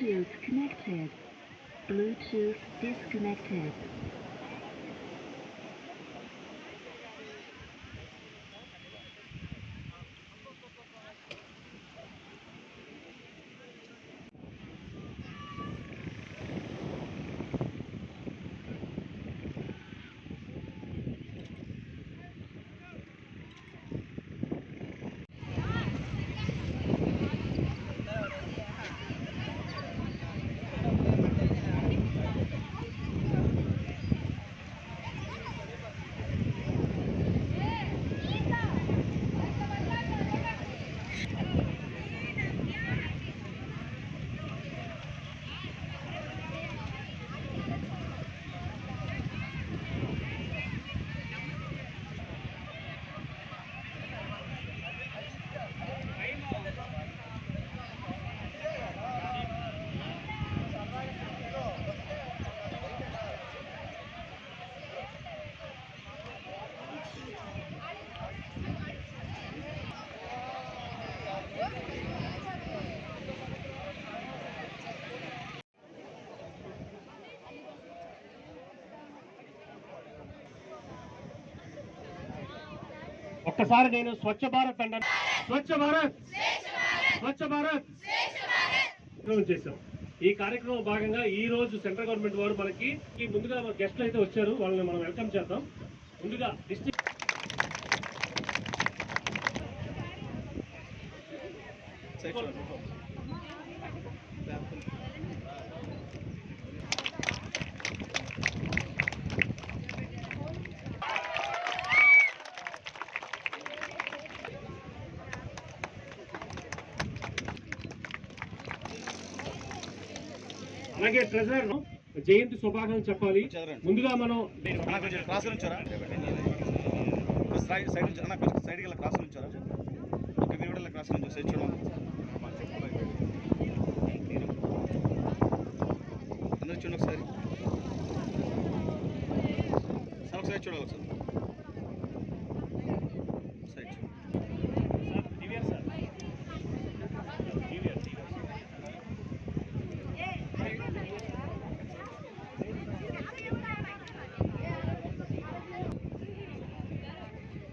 Bluetooth connected. Bluetooth disconnected. ఒక్కసారి నేను స్వచ్ఛ భారత్ అంటాను స్వచ్ఛ భారత్! స్వచ్ఛ భారత్! కార్యక్రమం చేశాం. ఈ కార్యక్రమం భాగంగా ఈ రోజు సెంట్రల్ గవర్నమెంట్ వారు మనకి ఈ ముందుగా గెస్ట్లు అయితే వచ్చారు. వాళ్ళని మనం వెల్కమ్ చేద్దాం. ముందుగా డిస్ట్రిక్ట్ అలాగే ట్రెజరర్ జయంతి శుభాకాంక్షలు చెప్పాలి. ముందుగా మనం క్రాస్ ఉంచారా? సైడ్ సైడ్ నుంచి సైడ్కి వెళ్ళి క్రాస్ ఉంచారా? ఓకే మీరు కూడా క్రాస్ నుంచి సైడ్ చూడండి అందరూ చూడండి ఒకసారి. సార్ ఒకసారి చూడాలి సార్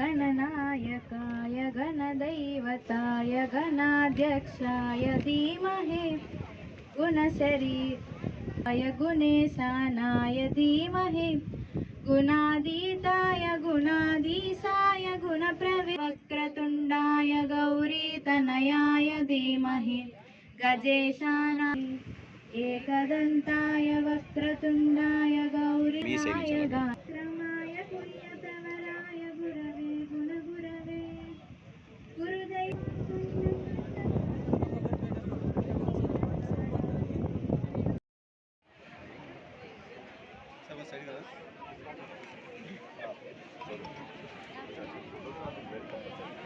गणनायकाय गणदैवताय गणाध्यक्षाय धीमहि गुणशरीराय गुणेशानाय धीमहि गुणातीताय गुणाधीशाय गुणप्रवि वक्रतुण्डाय गौरीतनयाय धीमहि गजेशानाय एकदन्ताय वक्रतुण्डाय गौरीनाय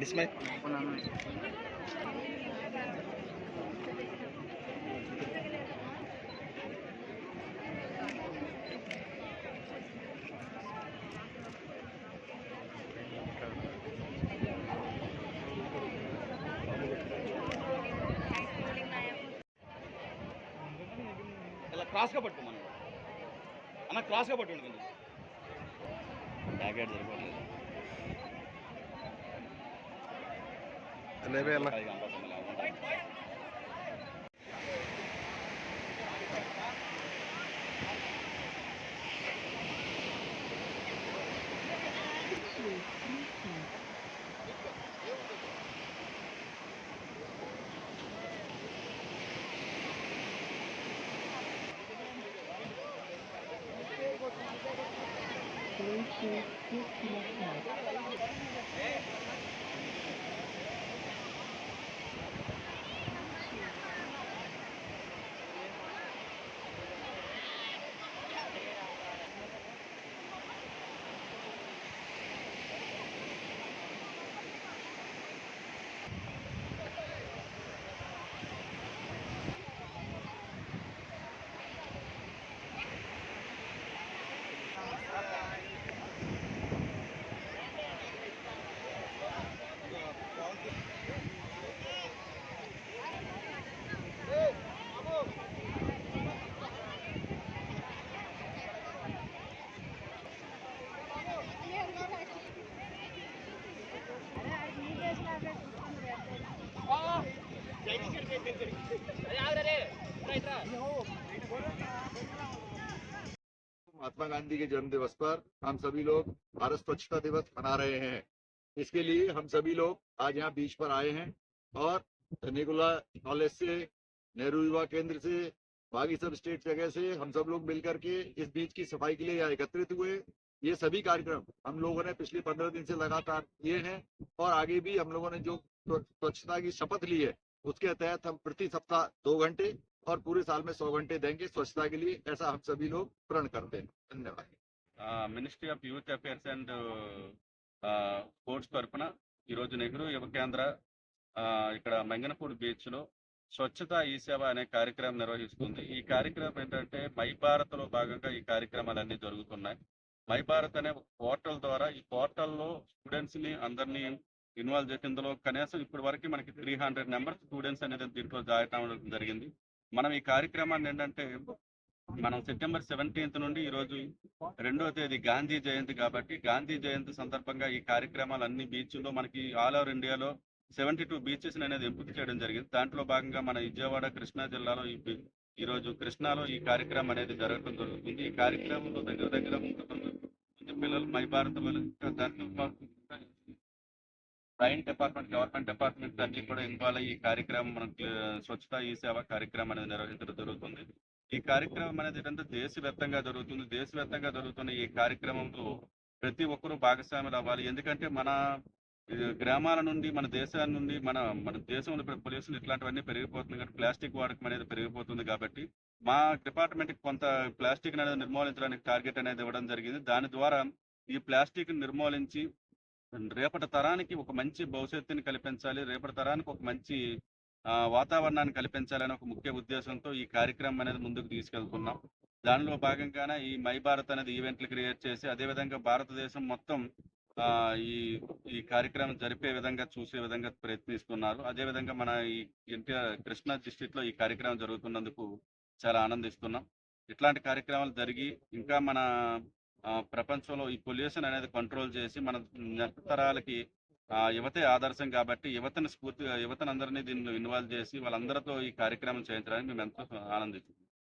రెడీ స్మైల్ ఇలా క్రాస్గా పట్టు మనం అన్న క్రాస్గా పట్టుండి కొంచెం bag add level Mahatma Gandhi के जन्म दिवस पर हम सभी लोग भारत स्वच्छता दिवस मना रहे हैं। इसके लिए हम सभी लोग आज यहाँ बीच पर आए हैं और धनीगुला कॉलेज से, नेहरू युवा केंद्र से बाकी सब स्टेट जगह से हम सब लोग मिलकर के इस बीच की सफ़ाई के लिए यहाँ एकत्रित हुए। ये सभी कार्यक्रम हम लोगों ने पिछले पंद्रह दिन से लगातार किए हैं और आगे भी हम लोगों ने जो स्वच्छता की शपथ ली है उसके तहत हम प्रति सप्ताह दो घंटे और पूरे साल में सौ घंटे देंगे स्वच्छता के लिए ऐसा हम सभी लोग प्रण करते हैं धन्यवाद ministry of youth affairs and sports తరఫున ఈరోజు నెహ్రూ యువ కేంద్ర ఆ, ఇక్కడ మంగనపూడి బీచ్ లో స్వచ్ఛత ఈ సేవ అనే కార్యక్రమం నిర్వహిస్తుంది ఈ కార్యక్రమం ఏంటంటే మై భారత్ లో భాగంగా ఈ కార్యక్రమాలన్నీ జరుగుతున్నాయి మై భారత్ అనే పోర్టల్ ద్వారా ఈ పోర్టల్లో స్టూడెంట్స్ ని అందరినీ ఇన్వాల్వ్ చేసినందులో కనీసం ఇప్పటి వరకు మనకి త్రీ హండ్రెడ్ నెంబర్స్ స్టూడెంట్స్ అనేది దీంట్లో జాయిన్ అవ్వడం జరిగింది. మనం ఈ కార్యక్రమాన్ని ఏంటంటే మనం సెప్టెంబర్ సెవెంటీన్త్ నుండి ఈ రోజు రెండవ తేదీ గాంధీ జయంతి కాబట్టి గాంధీ జయంతి సందర్భంగా ఈ కార్యక్రమాలు అన్ని బీచ్లో మనకి ఆల్ ఓవర్ ఇండియాలో సెవెంటీ టూ బీచెస్ అనేది ఎంపిక చేయడం జరిగింది. దాంట్లో భాగంగా మన విజయవాడ కృష్ణా జిల్లాలో ఈ ఈరోజు రోజు కృష్ణాలో ఈ కార్యక్రమం అనేది జరగడం జరుగుతుంది. ఈ కార్యక్రమంలో దగ్గర దగ్గర పిల్లలు మై భారత దాంట్లో రైన్ డిపార్ట్మెంట్ గవర్నమెంట్ డిపార్ట్మెంట్ అన్ని కూడా ఇన్వాల్వ్ అయ్యి ఈ కార్యక్రమం మనకి స్వచ్ఛత ఈ సేవ కార్యక్రమం అనేది నిర్వహించడం జరుగుతుంది. ఈ కార్యక్రమం అనేది ఏంటంటే దేశవ్యాప్తంగా జరుగుతుంది. దేశవ్యాప్తంగా జరుగుతున్న ఈ కార్యక్రమంలో ప్రతి ఒక్కరూ భాగస్వాములు అవ్వాలి. ఎందుకంటే మన గ్రామాల నుండి మన దేశాల నుండి మన మన దేశంలో పొల్యూషన్ ఇట్లాంటివన్నీ పెరిగిపోతుంది కాబట్టి ప్లాస్టిక్ వాడకం అనేది పెరిగిపోతుంది కాబట్టి మా డిపార్ట్మెంట్ కొంత ప్లాస్టిక్ అనేది నిర్మూలించడానికి టార్గెట్ అనేది ఇవ్వడం జరిగింది. దాని ద్వారా ఈ ప్లాస్టిక్ నిర్మూలించి రేపటి తరానికి ఒక మంచి భవిష్యత్తుని కల్పించాలి రేపటి తరానికి ఒక మంచి వాతావరణాన్ని కల్పించాలని ఒక ముఖ్య ఉద్దేశంతో ఈ కార్యక్రమం అనేది ముందుకు తీసుకెళ్తున్నాం. దానిలో భాగంగానే ఈ మై భారత్ అనేది ఈవెంట్లు క్రియేట్ చేసి అదేవిధంగా భారతదేశం మొత్తం ఈ ఈ కార్యక్రమం జరిపే విధంగా చూసే విధంగా ప్రయత్నిస్తున్నారు. అదేవిధంగా మన ఈ ఎన్టీఆర్ కృష్ణా డిస్టిక్లో ఈ కార్యక్రమం జరుగుతున్నందుకు చాలా ఆనందిస్తున్నాం. ఇట్లాంటి కార్యక్రమాలు జరిగి ఇంకా మన ప్రపంచంలో ఈ పొల్యూషన్ అనేది కంట్రోల్ చేసి మన తరాలకి యువతే ఆదర్శం కాబట్టి యువతను స్ఫూర్తిగా యువతను అందరినీ దీనిలో ఇన్వాల్వ్ చేసి వాళ్ళందరితో ఈ కార్యక్రమం చేయించడానికి మేము ఎంతో ఆనందిస్తున్నాం